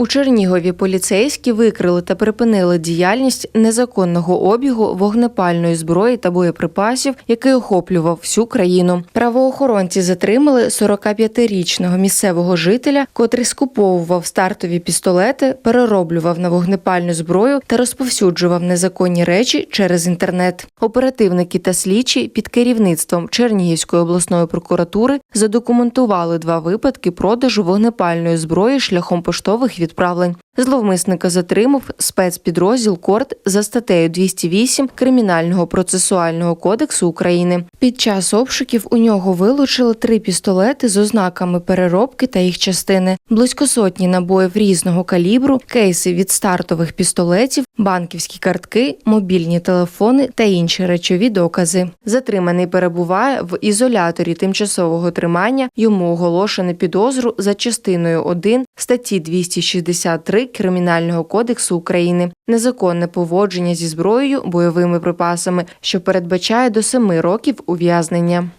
У Чернігові поліцейські викрили та припинили діяльність незаконного обігу вогнепальної зброї та боєприпасів, який охоплював всю країну. Правоохоронці затримали 45-річного місцевого жителя, котрий скуповував стартові пістолети, перероблював на вогнепальну зброю та розповсюджував незаконні речі через інтернет. Оперативники та слідчі під керівництвом Чернігівської обласної прокуратури задокументували два випадки продажу вогнепальної зброї шляхом поштових відправлень. Зловмисника затримав спецпідрозділ Корт за статтею 208 Кримінального процесуального кодексу України. Під час обшуків у нього вилучили три пістолети з ознаками переробки та їх частини, близько сотні набоїв різного калібру, кейси від стартових пістолетів, банківські картки, мобільні телефони та інші речові докази. Затриманий перебуває в ізоляторі тимчасового тримання. Йому оголошено підозру за частиною 1 статті 263 Кримінального кодексу України незаконне поводження зі зброєю, бойовими припасами, що передбачає до семи років ув'язнення.